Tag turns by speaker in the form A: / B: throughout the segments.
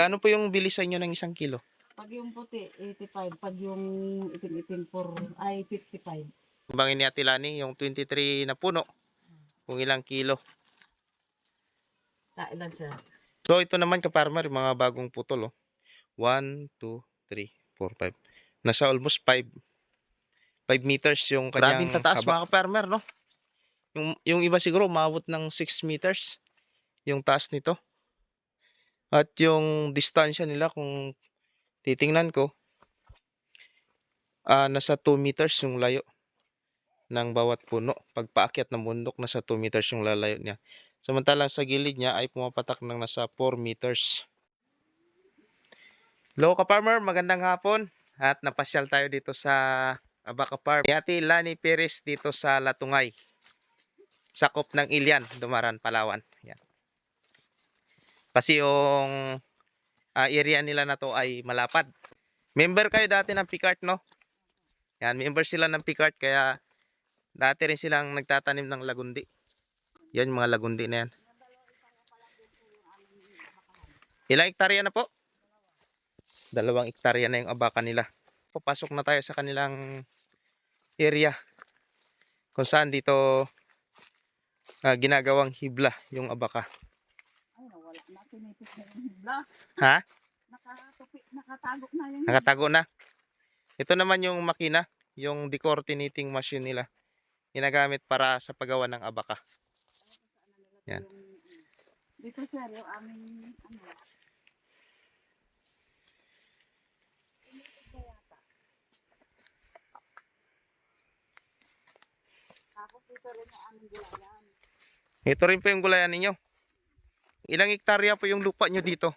A: Magkano po yung bili sa inyo ng isang kilo?
B: Pag yung puti, 85. Pag yung itim-itim for, ay 55.
A: Bangin ni Ate Lani, yung 23 na puno. Kung ilang kilo.
B: Kailan siya?
A: So ito naman ka-farmer, yung mga bagong putol. Oh. 1, 2, 3, 4, 5. Nasa almost 5. 5 meters yung kanyang
C: Grabing tataas,
A: haba. mga ka-farmer, no? Yung, yung iba siguro umabot ng 6 meters yung taas nito. At yung distansya nila kung titingnan ko, ah nasa 2 meters yung layo ng bawat puno. Pag paakyat ng bundok, nasa 2 meters yung lalayo niya. Samantalang sa gilid niya ay pumapatak ng nasa 4 meters. Hello ka-farmer, magandang hapon. At napasyal tayo dito sa Abaca Farm. Ni Ate Lani Perez dito sa Latungay. Sakop ng Ilian, Dumaran, Palawan. Kasi yung ah, area nila na to ay malapad. Member kayo dati ng Picart, no? Yan, member sila ng Picart kaya dati rin silang nagtatanim ng lagundi. Yan mga lagundi na yan. Ilang hektarya na po? Dalawang hektarya na yung abaka nila. Papasok na tayo sa kanilang area. Kung saan dito ah, ginagawang hibla yung abaka.
B: Na. Tinipis na yung hibla.
A: Ha?
B: Nakatupi, nakatago na yung
A: Nakatago na. Ito naman yung makina, yung decortinating machine nila. Ginagamit para sa paggawa ng abaka. Yan.
B: Dito sir, yung aming, ano, tapos dito rin yung aming gulayan.
A: Ito rin po yung gulayan ninyo. Ilang hektarya po yung lupa nyo dito?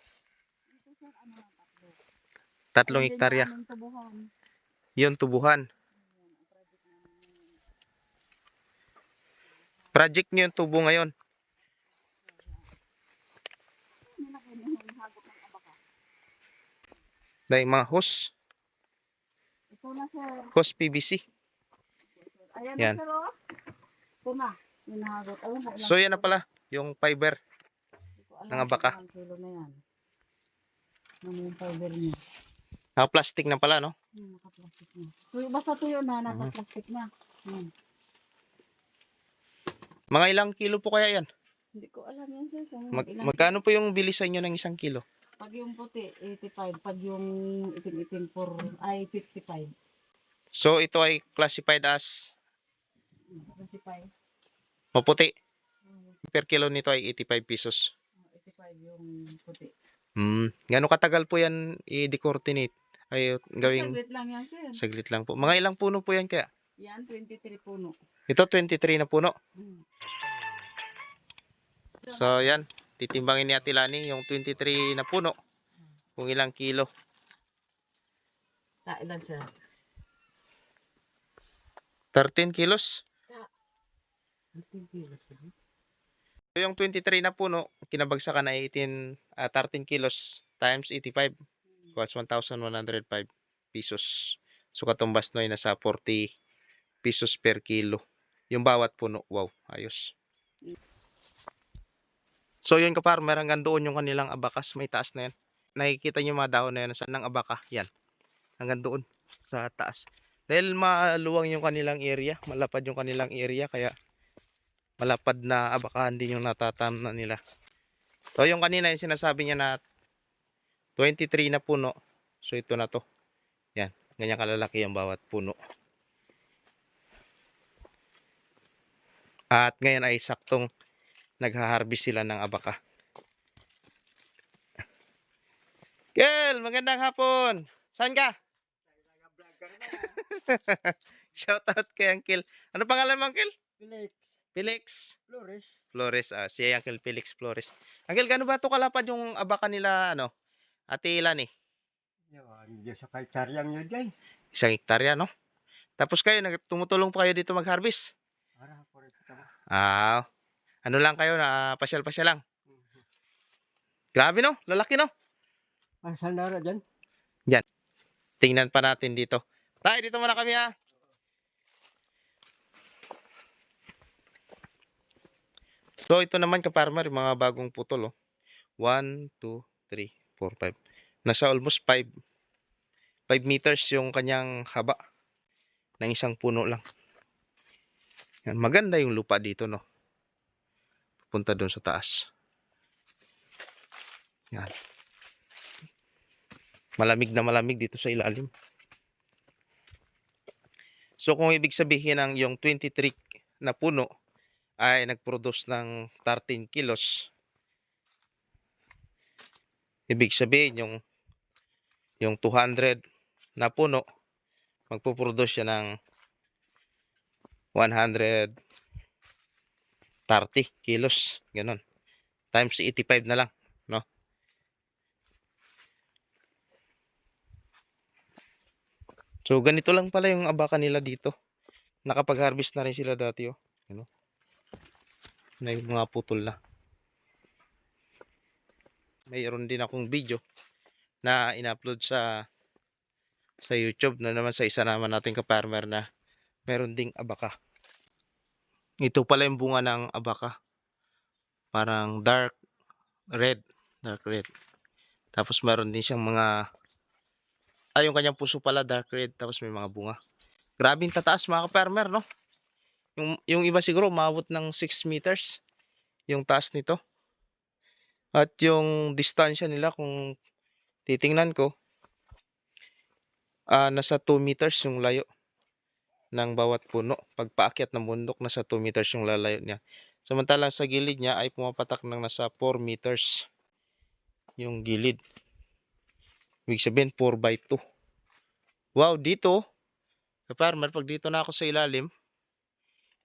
A: Tatlong hektarya.
B: yung tubuhan.
A: Project nyo yung tubo ngayon. Dahil mga hose,
B: Ito na sir.
A: hose PVC.
B: Ayan
A: Yan.
B: sir oh. Ito na.
A: So yan na pala, yung fiber. Ng abaka.
B: Ilang kilo na yan. Ano yung fiber niya?
A: Naka-plastic na pala, no?
B: Hmm, naka-plastic na. Tuyo, basta tuyo na,
A: Mhm.
B: naka-plastic na. Hmm.
A: Mga ilang kilo po kaya yan?
B: Hindi ko alam yan sir. Kung
A: Mag-
B: ilang-
A: magkano po yung bili sa inyo ng isang kilo?
B: pag yung puti, 85. Pag yung itim-itim for, ay 55.
A: So ito ay classified as
B: Kasi 5.
A: maputi.
B: Hmm,
A: Per kilo nito ay 85 pesos.
B: 85 yung puti.
A: Hmm. Gano'ng katagal po yan i-decortinate? Ay gawing
B: Saglit lang yan sir.
A: saglit lang po. Mga ilang puno po yan kaya?
B: Yan, 23 puno.
A: Ito 23 na puno.
B: Hmm.
A: So yan, titimbangin ni Ate Lani yung 23 na puno. Kung ilang kilo.
B: Kailan sir?
A: 13 kilos.
B: 18 kilos.
A: So, yung 23 na puno, kinabagsakan ay 18, ah, 13 kilos times 85. That's 1,105 pesos. So katumbas no ay nasa 40 pesos per kilo. Yung bawat puno. Wow, ayos. So yun ka-farmer, hanggang doon yung kanilang abakas. May taas na yan. Nakikita nyo mga dahon na yan sa ng abaka. Yan. Hanggang doon sa taas. Dahil maluwang yung kanilang area, malapad yung kanilang area, kaya malapad na abakahan din yung natatam na nila. So yung kanina yung sinasabi niya na 23 na puno. So ito na to. Yan. Ganyan kalalaki yung bawat puno. At ngayon ay saktong nagha-harvest sila ng abaka. Kel, magandang hapon. Saan ka? Shout out kay Uncle. Ano pangalan mo, Uncle?
C: Felix
A: Felix.
C: Flores.
A: Flores, ah, si Uncle Felix Flores. Uncle, gano ba to kalapad yung abaka nila, ano? Ate Ilan eh.
C: Yan, sa kaitaryang nyo dyan.
A: Isang hektarya, no? Tapos kayo, tumutulong pa kayo dito mag-harvest? Ah, ano lang kayo na pasyal-pasyal lang. Grabe no, lalaki no.
C: Ang sandara dyan.
A: Tingnan pa natin dito. Tay, dito muna kami ha. So ito naman ka-farmer, mga bagong putol oh. 1, 2, 3, 4, 5. Nasa almost 5 5 meters yung kanyang haba ng isang puno lang. Yan, maganda yung lupa dito, no? Punta doon sa taas. Yan. Malamig na malamig dito sa ilalim. So kung ibig sabihin ng yung 23 na puno ay nag-produce ng 13 kilos, ibig sabihin yung yung 200 na puno magpo-produce siya ng 130 kilos, ganun. Times 85 na lang, no? So ganito lang pala yung abaka nila dito. Nakapag-harvest na rin sila dati, oh. Ano? Na yung mga putol na. Mayroon din akong video na in-upload sa sa YouTube na naman sa isa naman nating ka-farmer na meron ding abaka. Ito pala yung bunga ng abaka. Parang dark red. Dark red. Tapos meron din siyang mga ay yung kanyang puso pala dark red tapos may mga bunga. Grabing tataas mga ka-farmer no. Yung, yung iba siguro umabot ng 6 meters yung taas nito. At yung distansya nila kung titingnan ko ah nasa 2 meters yung layo ng bawat puno. Pag paakyat ng bundok, nasa 2 meters yung lalayo niya. Samantalang sa gilid niya ay pumapatak ng nasa 4 meters yung gilid. Ibig sabihin 4 by 2. Wow, dito, sa farmer, pag dito na ako sa ilalim,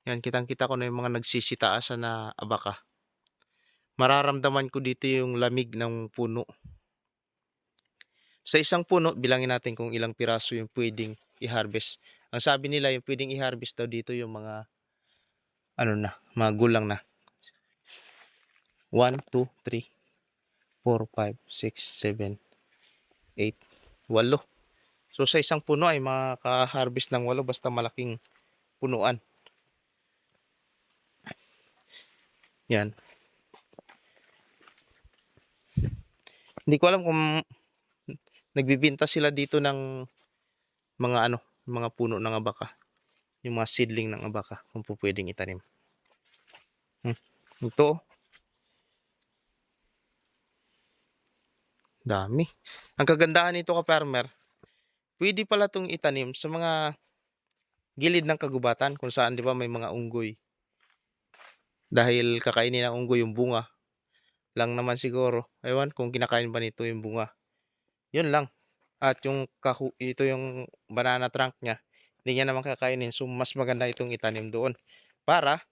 A: yan, kitang-kita ko na yung mga nagsisitaasan na abaka. Mararamdaman ko dito yung lamig ng puno. Sa isang puno, bilangin natin kung ilang piraso yung pwedeng i-harvest. Ang sabi nila, yung pwedeng i-harvest daw dito yung mga, ano na, mga gulang na. 1, 2, 3, 4, 5, 6, 7, 8, 8. So sa isang puno ay makaka-harvest ng 8 basta malaking punuan. Yan. Hindi ko alam kung nagbibinta sila dito ng mga ano, mga puno ng abaka. Yung mga seedling ng abaka kung po pwedeng itanim. Hmm. Ito. oh. Dami. Ang kagandahan nito ka farmer, pwede pala itong itanim sa mga gilid ng kagubatan kung saan 'di ba may mga unggoy. Dahil kakainin ng unggoy yung bunga lang naman siguro. Ewan kung kinakain ba nito yung bunga. Yun lang. At yung kahu ito yung banana trunk niya, hindi niya naman kakainin. So mas maganda itong itanim doon para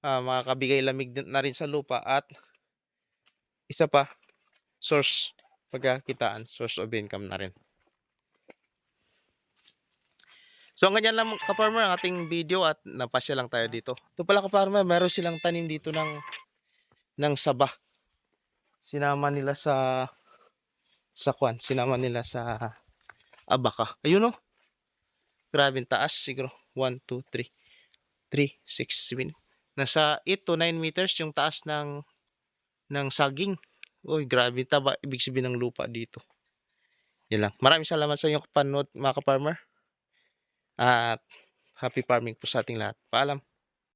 A: ah, makakabigay lamig na rin sa lupa at isa pa source pagkakitaan, source of income na rin. So ang ganyan lang ka-farmer ang ating video at napasya lang tayo dito. Ito pala ka-farmer, meron silang tanim dito ng ng saba. Sinama nila sa sa kwan, sinama nila sa abaka. Ayun oh. Grabe taas siguro. 1 2 3 3 6 7. Nasa 8 to 9 meters yung taas ng ng saging. Uy, grabe taba ibig sabihin ng lupa dito. Yan lang. Maraming salamat sa inyong panood mga ka-farmer. At happy farming po sa ating lahat. Paalam.